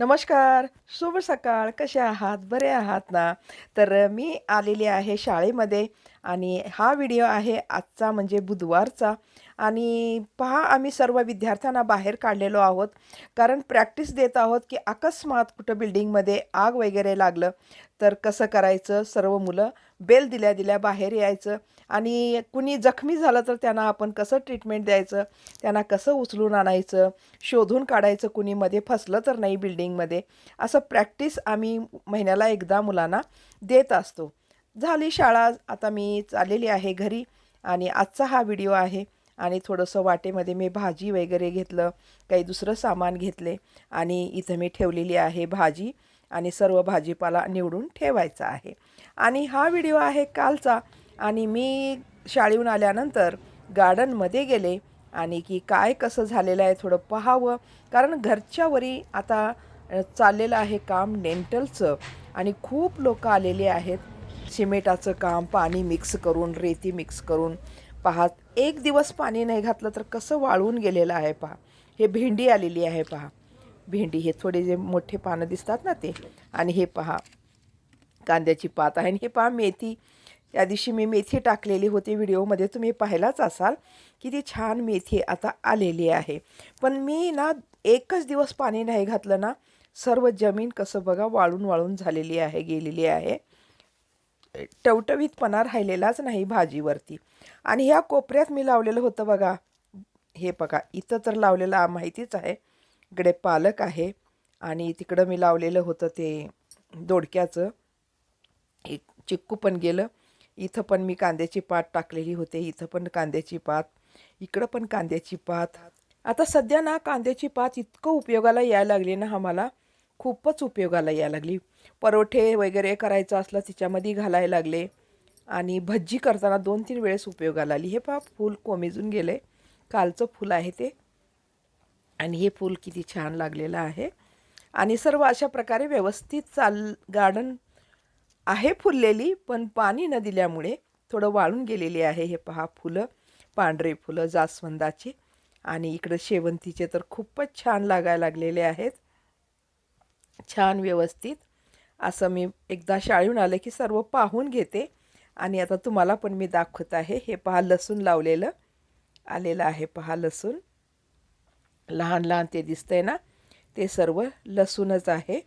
नमस्कार शुभ सकाळ. कसे आहात? बरे आहात ना? तर मी आलेली आहे शाळेमध्ये आणि हा व्हिडिओ आहे आजचा म्हणजे बुधवारचा. आणि पहा आम्ही सर्व विद्यार्थ्यांना बाहेर काढलेलो आहोत. कारण प्रॅक्टिस देत आहोत की अकस्मात कुठं बिल्डिंगमध्ये आग वगैरे लागलं तर कसं करायचं? सर्व मुलं बेल दिल्या दिल्या बाहेर यायचं. आणि कुणी जखमी झालं तर त्यांना आपण कसं ट्रीटमेंट द्यायचं? त्यांना कसं उचलून आणायचं? शोधून काढायचं कुणीमध्ये फसलं तर नाही बिल्डिंगमध्ये असं प्रॅक्टिस आम्ही महिन्याला एकदा मुलांना देत असतो. झाली शाळा आता मी चाललेली आहे घरी आणि आजचा हा व्हिडिओ आहे. आणि थोडंसं वाटेमध्ये मी भाजी वगैरे घेतलं काही दुसरं सामान घेतले आणि इथं मी ठेवलेली आहे भाजी. आणि सर्व भाजीपाला निवडून ठेवायचा आहे. आणि हा व्हिडिओ आहे कालचा आणि मी शाळेहून आल्यानंतर गार्डनमध्ये गेले आणि की काय कसं झालेलं आहे थोडं पाहावं. कारण घरच्यावरी आता चाललेलं आहे काम डेंटलचं आणि खूप लोक आलेले आहेत. सिमेंटाचं काम पाणी मिक्स करून रेती मिक्स करून. पाहात एक दिवस पाणी नाही घातलं तर कसं वाळून गेलेलं आहे पहा. हे भेंडी आलेली आहे पहा. भेंडी हे थोडे जे मोठे पानं दिसतात ना ते. आणि हे पहा कांद्याची पात आहे. आणि हे पहा मेथी. त्या दिवशी मी मेथी टाकलेली होती व्हिडिओमध्ये. तुम्ही पाहिलाच असाल की ती छान मेथी आता आलेली आहे. पण मी ना एकच दिवस पाणी नाही घातलं ना सर्व जमीन कसं बघा वाळून वाळून झालेली आहे गेलेली आहे. टवटवीतपणा राहिलेलाच नाही भाजीवरती. आणि ह्या कोपऱ्यात मी लावलेलं होतं बघा. हे बघा इथं तर लावलेलं माहितीच आहे. इकडे पालक आहे आणि तिकडं मी लावलेलं होतं ते दोडक्याचं. एक चिक्कू पण गेलं. इथं पण मी कांद्याची पात टाकलेली होते. इथं पण कांद्याची पात इकडं पण कांद्याची पात. आता सध्या ना कांद्याची पात इतकं उपयोगाला यायला लागली ना आम्हाला. खूपच उपयोगाला यायला लागली. परोठे वगैरे करायचं असलं तिच्यामध्ये घालायला लागले. आणि भज्जी करताना दोन तीन वेळेस उपयोगाला आली. हे पहा फूल कोमेजून गेले. कालचं फूल आहे ते. आणि हे फूल किती छान लागलेलं आहे. आणि सर्व अशा प्रकारे व्यवस्थित चाल गार्डन आहे फुललेली पण पाणी न दिल्यामुळे थोडं वाळून गेलेली आहे हे पहा फुलं पांढरे फुलं जास्वंदाचे. आणि इकडं शेवंतीचे तर खूपच छान लागायला लागलेले आहेत. छान व्यवस्थित. असं मी एकदा शाळेहून आलं की सर्व पाहून घेते. आणि आता तुम्हाला पण मी दाखवत आहे. हे पहा लसूण लावलेलं आलेलं आहे पहा लसूण. लहान लहान ते दिसतंय ना ते सर्व लसूणच आहे.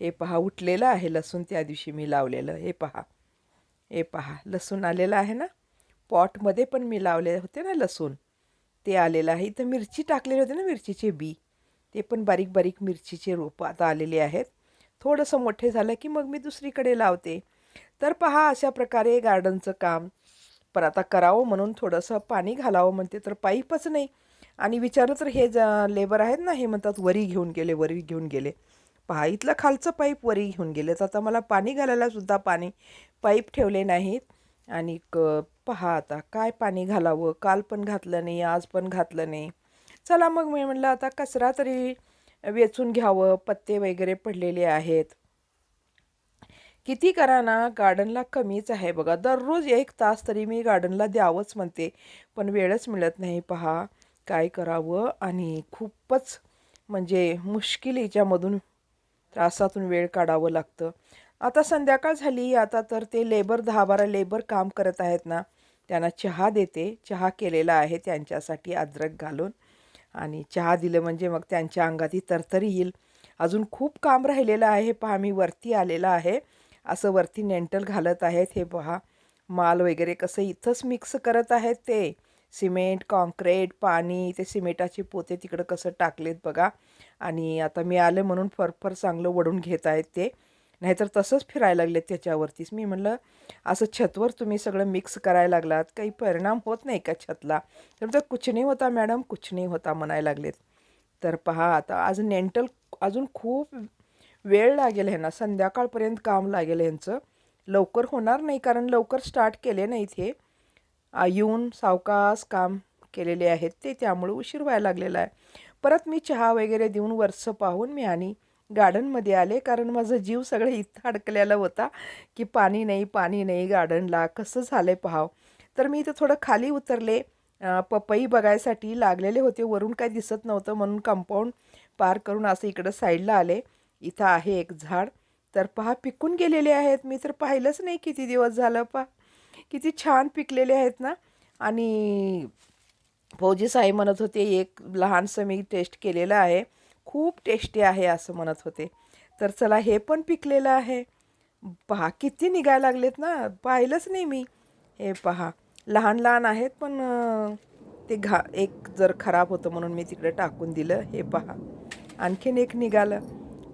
हे पहा उठलेलं आहे लसूण त्या दिवशी मी लावलेलं. हे पहा हे पहा लसूण आलेलं आहे ना? पॉटमध्ये पण मी लावले होते ना लसूण. ते आलेलं आहे. इथं मिरची टाकलेली होती ना मिरचीचे बी. ते पण बारीक बारीक मिरचीचे रोपं आता आलेले आहेत. थोडंसं मोठे झालं की मग मी दुसरीकडे लावते. तर पहा अशा प्रकारे गार्डनचं काम. पण आता करावं म्हणून थोडंसं पाणी घालावं म्हणते तर पाईपच नाही. आणि विचारलं तर हे ज लेबर आहेत ना हे म्हणतात वरी घेऊन गेले वरी घेऊन गेले. पहा इथलं खालचं पाईप वरी घेऊन गेले तर आता मला पाणी घालायलासुद्धा पाणी पाईप ठेवले नाहीत. आणि क पहा आता काय पाणी घालावं? काल पण घातलं नाही आज पण घातलं नाही. चला मग मी म्हटलं आता कचरा तरी वेचून घ्यावं पत्ते वगैरे पडलेले आहेत. किती करा ना गार्डनला कमीच आहे बघा. दररोज एक तास तरी मी गार्डनला द्यावंच म्हणते पण वेळच मिळत नाही पहा. काय करावं आणि खूपच म्हणजे मुश्किल याच्यामधून त्रासातून वेळ काढावं लागतं. आता संध्याकाळ झाली आता तर ते लेबर दहा बारा लेबर काम करत आहेत ना त्यांना चहा देते. चहा केलेला आहे त्यांच्यासाठी अद्रक घालून. आणि चहा दिलं म्हणजे मग त्यांच्या अंगात तरतरी येईल. अजून खूप काम राहिलेलं आहे पहा मी वरती आलेलं आहे. असं वरती नेंटल घालत आहेत हे पहा. माल वगैरे कसं इथंच मिक्स करत आहेत ते. सिमेंट कॉन्क्रीट पाणी ते सिमेंटाचे पोते तिकडं कसं टाकलेत बघा. आणि आता मी आले म्हणून फरफर चांगलं वडून घेत आहेत ते. नाहीतर तसंच फिरायला लागलेत त्याच्यावरतीच. मी म्हणलं असं छतवर तुम्ही सगळं मिक्स करायला लागलात काही परिणाम होत नाही का छतला? तर कुछ नाही होता मॅडम कुछ नाही होता म्हणायला लागलेत. तर पहा आता आज नेंटल अजून खूप वेळ लागेल ह्यांना. संध्याकाळपर्यंत काम लागेल ह्यांचं. लवकर होणार नाही कारण लवकर स्टार्ट केले नाहीत हे. येऊन सावकास काम केलेले आहेत. ते त्यामुळे उशीर व्हायला लागलेला आहे. परत मी चहा वगैरे देऊन वरचं पाहून मी आणि गार्डनमध्ये आले. कारण माझा जीव सगळं इथं अडकलेला होता की पाणी नाही पाणी नाही गार्डनला. कसं झालं आहे पाहाव? तर मी इथं थोडं खाली उतरले. पपई बघायसाठी लागलेले होते. वरून काय दिसत नव्हतं म्हणून कंपाऊंड पार करून असं इकडं साईडला आले. इथं आहे एक झाड. तर पहा पिकून गेलेले आहेत. मी तर पाहिलंच नाही किती दिवस झालं पहा. किती छान पिकलेले आहेत ना आणि फौजी साई म्हणत होते एक लहानसं मी टेस्ट केलेलं आहे. खूप टेस्टी आहे असं म्हणत होते. तर चला हे पण पिकलेलं आहे. पहा किती निघायला लागलेत ना? पाहिलंच नाही मी. हे पहा लहान लहान आहेत पण ते घा एक जर खराब होतं म्हणून मी तिकडे टाकून दिलं. हे पहा आणखीन एक निघालं.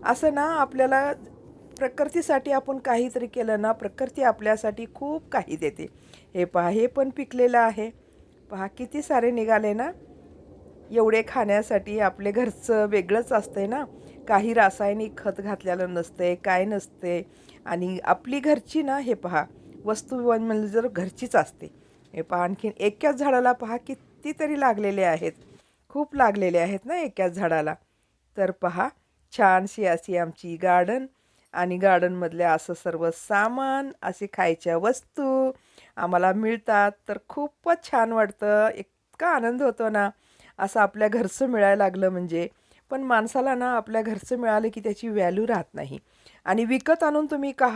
असं ना आपल्याला प्रकृतीसाठी आपण काहीतरी केलं ना प्रकृती आपल्यासाठी खूप काही देते. हे पहा हे पण पिकलेलं आहे. पहा किती सारे निघाले ना. एवढे खाण्यासाठी आपले घरचं वेगळंच असतंय ना. काही रासायनिक खत घातलेलं नसते काय नसते आणि आपली घरची ना हे पहा वस्तू म्हणजे जर घरचीच असते. हे पहा आणखीन एकाच झाडाला पहा कितीतरी लागलेले आहेत. खूप लागलेले आहेत ना एकाच झाडाला. तर पहा छानशी अशी आमची गार्डन आणि गार्डनमधल्या असं सर्व सामान असे खायच्या वस्तू आम्हाला मिळतात. तर खूपच छान वाटतं. इतका आनंद होतो ना असं आपल्या घरचं मिळायला लागलं म्हणजे. पण माणसाला ना आपल्या घरचं मिळालं की त्याची व्हॅल्यू राहत नाही. आणि विकत आणून तुम्ही का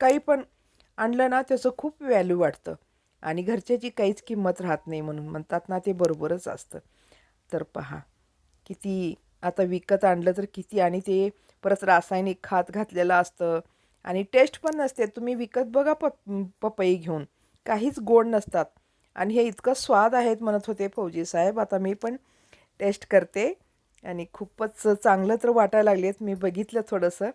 काही पण आणलं ना त्याचं खूप व्हॅल्यू वाटतं. आणि घरच्याची काहीच किंमत राहत नाही म्हणून. म्हणतात ना ते बरोबरच असतं. तर पहा किती आता विकत आणलं तर किती आणि ते परत रासायनिक खात घातलेलं असतं. आणि टेस्ट पण नसते. तुम्ही विकत बघा प पपई घेऊन. काहीच गोड नसतात. आणि हे इतकं स्वाद आहेत म्हणत होते फौजी साहेब. आता मी पण टेस्ट करते. आणि खूपच चांगलं तर वाटायला आहेत मी बघितलं थोडंसं.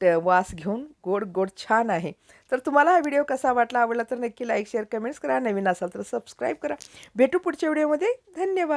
ट वास घेऊन गोड गोड छान आहे. तर तुम्हाला हा व्हिडिओ कसा वाटला आवडला तर नक्की लाईक शेअर कमेंट्स करा. नवीन असाल तर सबस्क्राईब करा. भेटू पुढच्या व्हिडिओमध्ये. धन्यवाद.